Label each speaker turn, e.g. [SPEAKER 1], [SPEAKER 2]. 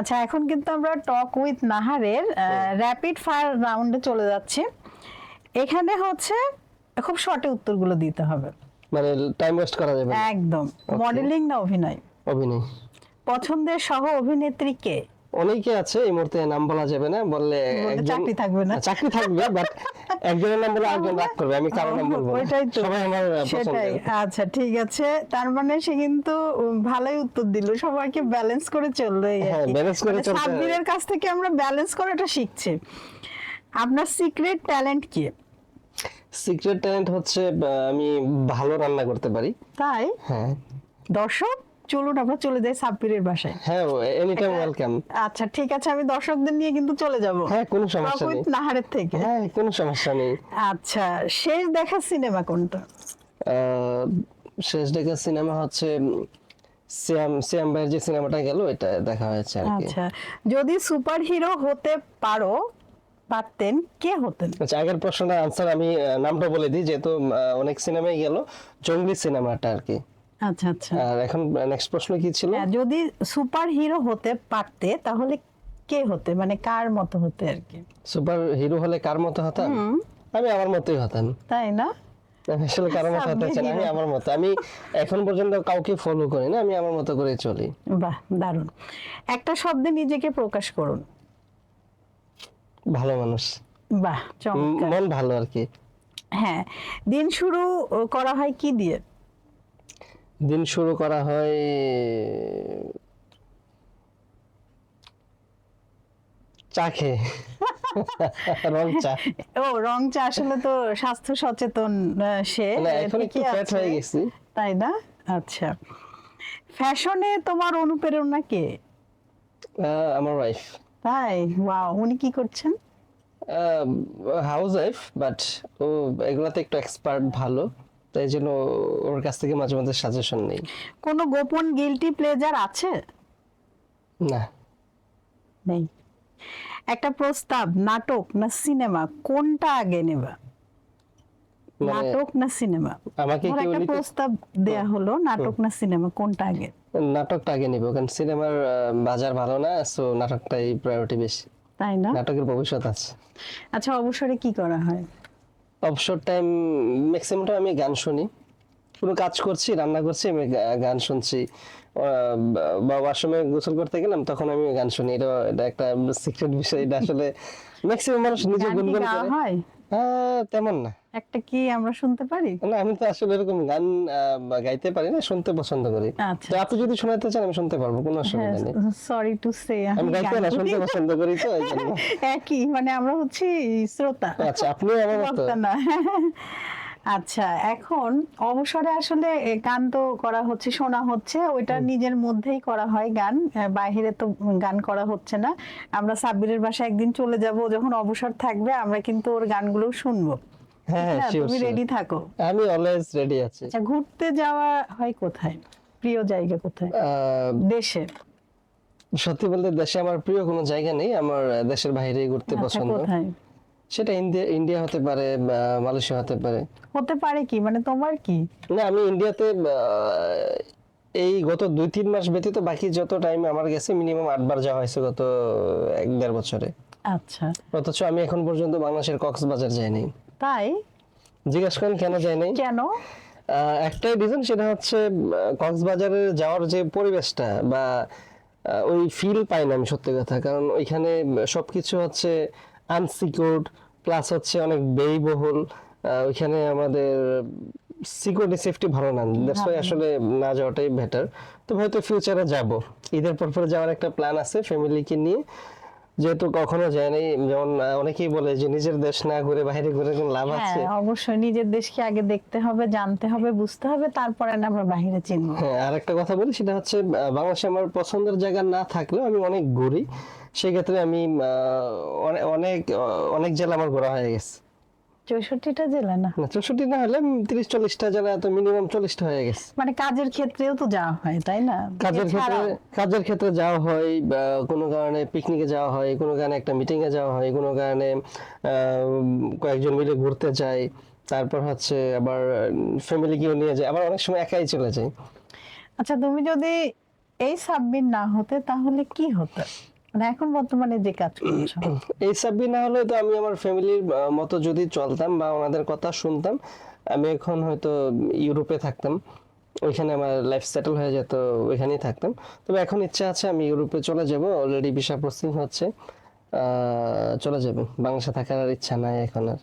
[SPEAKER 1] আচ্ছা এখন কিন্তু আমরা টক উইথ নাহারের র্যাপিড ফায়ার রাউন্ডে চলে যাচ্ছি। এখানে হচ্ছে খুব শর্টে উত্তরগুলো দিতে হবে।
[SPEAKER 2] মানে টাইম ওয়েস্ট করা যাবে
[SPEAKER 1] একদম। মডেলিং না অভিনয়?
[SPEAKER 2] অভিনয়।
[SPEAKER 1] পছন্দের সহ অভিনেত্রী কে?
[SPEAKER 2] অনেকে আছে এই মুহূর্তে নাম বলা যাবে না বললে
[SPEAKER 1] চাকরি থাকবে না।
[SPEAKER 2] চাকরি থাকবে বাট একজনের নাম বলে আরেকজন রাগ করবে আমি কারও নাম বলব
[SPEAKER 1] ওইটাই তো
[SPEAKER 2] সবাই আমার
[SPEAKER 1] সেটাই। আচ্ছা ঠিক আছে। তার মানে সে কিন্তু ভালোই উত্তর দিল। সবাইকে ব্যালেন্স করে চলল
[SPEAKER 2] হ্যাঁ, করে
[SPEAKER 1] মানে
[SPEAKER 2] চলতে হয়।
[SPEAKER 1] সাব্বিরের কাছ থেকে আমরা ব্যালেন্স করাটা শিখছি। আপনার সিক্রেট ট্যালেন্ট কি?
[SPEAKER 2] সিক্রেট ট্যালেন্ট হচ্ছে আমি ভালো রান্না করতে পারি।
[SPEAKER 1] তাই?
[SPEAKER 2] হ্যাঁ।
[SPEAKER 1] দর্শক? চলুন আমরা চলে যাই সাব্বিরের বাসায়।
[SPEAKER 2] হ্যাঁ এনি টাইম ওয়েলকাম
[SPEAKER 1] আচ্ছা ঠিক আছে আমি দর্শকদের নিয়ে কিন্তু চলে যাব।
[SPEAKER 2] হ্যাঁ কোনো সমস্যা নেই।
[SPEAKER 1] নাহারের থেকে।
[SPEAKER 2] হ্যাঁ কোনো সমস্যা নেই।
[SPEAKER 1] আচ্ছা শেষ দেখা সিনেমা কোনটা?
[SPEAKER 2] শেষ দেখা সিনেমা হচ্ছে উম, শ্যাম শ্যাম ভাইয়ের যে সিনেমাটা গেল এটা দেখা হয়েছে আর কি।
[SPEAKER 1] আচ্ছা যদি সুপার হিরো হতে পারো পারতেন কে হতেন?
[SPEAKER 2] আচ্ছা আগের প্রশ্নটার আনসার আমি নামটা বলে দিই যেহেতু অনেক সিনেমাই গেল জঙ্গলি সিনেমাটা আর কি।
[SPEAKER 1] আচ্ছা আচ্ছা।
[SPEAKER 2] আর এখন নেক্সট প্রশ্ন কি ছিল?
[SPEAKER 1] হ্যাঁ, যদি সুপার হিরো হতে পারতে তাহলে কে হতে? মানে কার মতো হতে আর কি?
[SPEAKER 2] সুপার হিরো হলে কার মতো হতাম? আমি আমার মতোই হতাম।
[SPEAKER 1] তাই না?
[SPEAKER 2] আসলে কারোর মতো হতে চাই আমি আমার মতো। আমি এখন পর্যন্ত কাউকে ফলো করি না আমি আমার মতো করে চলি।
[SPEAKER 1] বাহ দারুণ। একটা শব্দে নিজেকে প্রকাশ করুন।
[SPEAKER 2] ভালো মানুষ।
[SPEAKER 1] বাহ চমৎকার।
[SPEAKER 2] মন ভালো আর কি।
[SPEAKER 1] হ্যাঁ দিন শুরু করা হয় কি দিয়ে?
[SPEAKER 2] দিন শুরু করা হয় চা খেয়ে। রং চা।
[SPEAKER 1] ও রং চা আসলে তো স্বাস্থ্য সচেতন সে
[SPEAKER 2] এখন একটু
[SPEAKER 1] ঠিকই
[SPEAKER 2] হয়ে গেছি।
[SPEAKER 1] তাই না? আচ্ছা। ফ্যাশনে তোমার অনুপ্রেরণা কে?
[SPEAKER 2] আমার ওয়াইফ
[SPEAKER 1] তাই? ওয়াও উনি কি করছেন?
[SPEAKER 2] হাউস ওয়াইফ বাট ও এগুলাতে একটু এক্সপার্ট ভালো। তাই জন্য ওর কাছ থেকে মাঝে মাঝে সাজেশন নেই।
[SPEAKER 1] কোনো গোপন গিলটি প্লেজার আছে?
[SPEAKER 2] না।
[SPEAKER 1] নেই। একটা প্রস্তাব নাটক না সিনেমা কোনটা আগে নেবা?
[SPEAKER 2] মানে
[SPEAKER 1] নাটক না সিনেমা
[SPEAKER 2] আমাকে কেউ
[SPEAKER 1] একটা প্রস্তাব দেয়া হলো নাটক না সিনেমা কোনটা আগে?
[SPEAKER 2] নাটকটা আগে নিব কারণ সিনেমার বাজার ভালো না সো নাটকটাই প্রায়োরিটি বেশি।
[SPEAKER 1] তাই না?
[SPEAKER 2] নাটকের ভবিষ্যৎ আছে।
[SPEAKER 1] আচ্ছা অবসরে কি করা হয়?
[SPEAKER 2] অবসর টাইম ম্যাক্সিমাম টাইম আমি গান শুনি। কোনো কাজ করছি রান্না করছি আমি গান শুনছি। বা ওয়াশরুমে গোসল করতে গেলাম তখন আমি গান শুনি। এটা এটা একটা সিক্রেট বিষয়। এটা আসলে ম্যাক্সিমাম মানুষ নিজে গুনগুন করে
[SPEAKER 1] হ্যাঁ?
[SPEAKER 2] তেমন না।
[SPEAKER 1] একটা কি আমরা শুনতে পারি?
[SPEAKER 2] না আমি তো আসলে এরকম গান গাইতে পারি না শুনতে পছন্দ করি।
[SPEAKER 1] আচ্ছা
[SPEAKER 2] তো আপনি যদি শোনাতে চান আমি শুনতে পারব কোনো অসুবিধা নেই।
[SPEAKER 1] সরি টু সে
[SPEAKER 2] আমি গাইতে না শুনতে পছন্দ করি তো
[SPEAKER 1] একই মানে আমরা হচ্ছি শ্রোতা।
[SPEAKER 2] আচ্ছা আপনিও আমার মতো।
[SPEAKER 1] না। আচ্ছা এখন অবসরে আসলে গান তো করা হচ্ছে শোনা হচ্ছে ওইটা নিজের মধ্যেই করা হয় গান বাইরে তো গান করা হচ্ছে না। আমরা সাব্বিরের বাসায় একদিন চলে যাব যখন অবসর থাকবে আমরা কিন্তু ওর গানগুলো শুনব।
[SPEAKER 2] হ্যাঁ হ্যাঁ
[SPEAKER 1] হ্যাঁ, তুমি রেডি থাকো।
[SPEAKER 2] আমি অলওয়েজ রেডি আছি।
[SPEAKER 1] আচ্ছা ঘুরতে যাওয়া হয় কোথায়? প্রিয় জায়গা কোথায়? দেশে?
[SPEAKER 2] সত্যি বলতে দেশে আমার প্রিয় কোনো জায়গা নেই আমার দেশের বাইরে ঘুরতে
[SPEAKER 1] আচ্ছা
[SPEAKER 2] পছন্দ। সেটা ইন্ডিয়া ইন্ডিয়া হতে পারে মালয়েশিয়া হতে পারে।
[SPEAKER 1] হতে পারে কি? মানে তোমার কি?
[SPEAKER 2] না আমি ইন্ডিয়াতে এই গত দুই তিন মাস ব্যতীত বাকি যত টাইম আমার গেছে মিনিমাম আটবার যাওয়া হয়েছে গত এক দেড় বছরে।
[SPEAKER 1] আচ্ছা।
[SPEAKER 2] অথচ আমি এখন পর্যন্ত বাংলাদেশের কক্সবাজার যাইনি।
[SPEAKER 1] তাই?
[SPEAKER 2] জিজ্ঞেস করেন কেন যাইনি
[SPEAKER 1] কেন?
[SPEAKER 2] একটাই রিজন সেটা হচ্ছে কক্সবাজারে যাওয়ার যে পরিবেশটা বা ওই ফিল পাই না আমি সত্যি কথা। কারণ ওইখানে সবকিছু হচ্ছে আনসিকিউরড প্লাস হচ্ছে অনেক ব্যয়বহুল। ওইখানে আমাদের সিকিউরিটি সেফটি ভালো না। দ্যাটস ওয়াই আসলে না যাওয়াটাই বেটার তো হয়তো ফিউচারে যাব। ঈদের পর পরে যাওয়ার একটা প্ল্যান আছে ফ্যামিলিকে নিয়ে। যেহেতু কখনো যায়নি যেমন অনেকেই বলে যে নিজের দেশ না ঘুরে বাইরে ঘুরে কোনো লাভ আছে।
[SPEAKER 1] হ্যাঁ অবশ্যই নিজের দেশকে আগে দেখতে হবে জানতে হবে বুঝতে হবে তারপরে না আমরা বাইরে চিনব।
[SPEAKER 2] হ্যাঁ আর একটা কথা বলি সেটা হচ্ছে বাংলাদেশে আমার পছন্দের জায়গা না থাকলেও আমি অনেক ঘুরি। সেক্ষেত্রে আমি অনেক অনেক জেলা আমার ঘোরা হয়ে গেছে।
[SPEAKER 1] চৌষট্টিটা জেলা না?
[SPEAKER 2] না চৌষট্টি না হলে তিরিশ চল্লিশটা জেলা তো মিনিমাম চল্লিশটা হয়ে গেছে।
[SPEAKER 1] মানে কাজের ক্ষেত্রেও তো যাওয়া হয় তাই না?
[SPEAKER 2] কাজের ক্ষেত্রে কাজের ক্ষেত্রে যাওয়া হয় বা কোনো কারণে পিকনিকে যাওয়া হয় কোনো কারণে একটা মিটিং এ যাওয়া হয় কোনো কারণে কয়েকজন মিলে ঘুরতে যায় তারপর হচ্ছে আবার ফ্যামিলিকেও নিয়ে যায় আবার অনেক সময় একাই চলে যায়
[SPEAKER 1] আচ্ছা তুমি যদি এই সাবমিট না হতে তাহলে কি হতো? মানে এখন বর্তমানে যে কাজ করছ?
[SPEAKER 2] এই সাব্বি না হলে তো আমি আমার ফ্যামিলির মতো যদি চলতাম বা ওনাদের কথা শুনতাম, আমি এখন হয়তো ইউরোপে থাকতাম। ওইখানে আমার লাইফ সেটেল হয়ে যেত, ওইখানেই থাকতাম। তবে এখন ইচ্ছা আছে আমি ইউরোপে চলে যাব অলরেডি ভিসা প্রসেসিং হচ্ছে। চলে যাবে। বাংলাদেশে থাকার আর ইচ্ছা নাই এখন আর।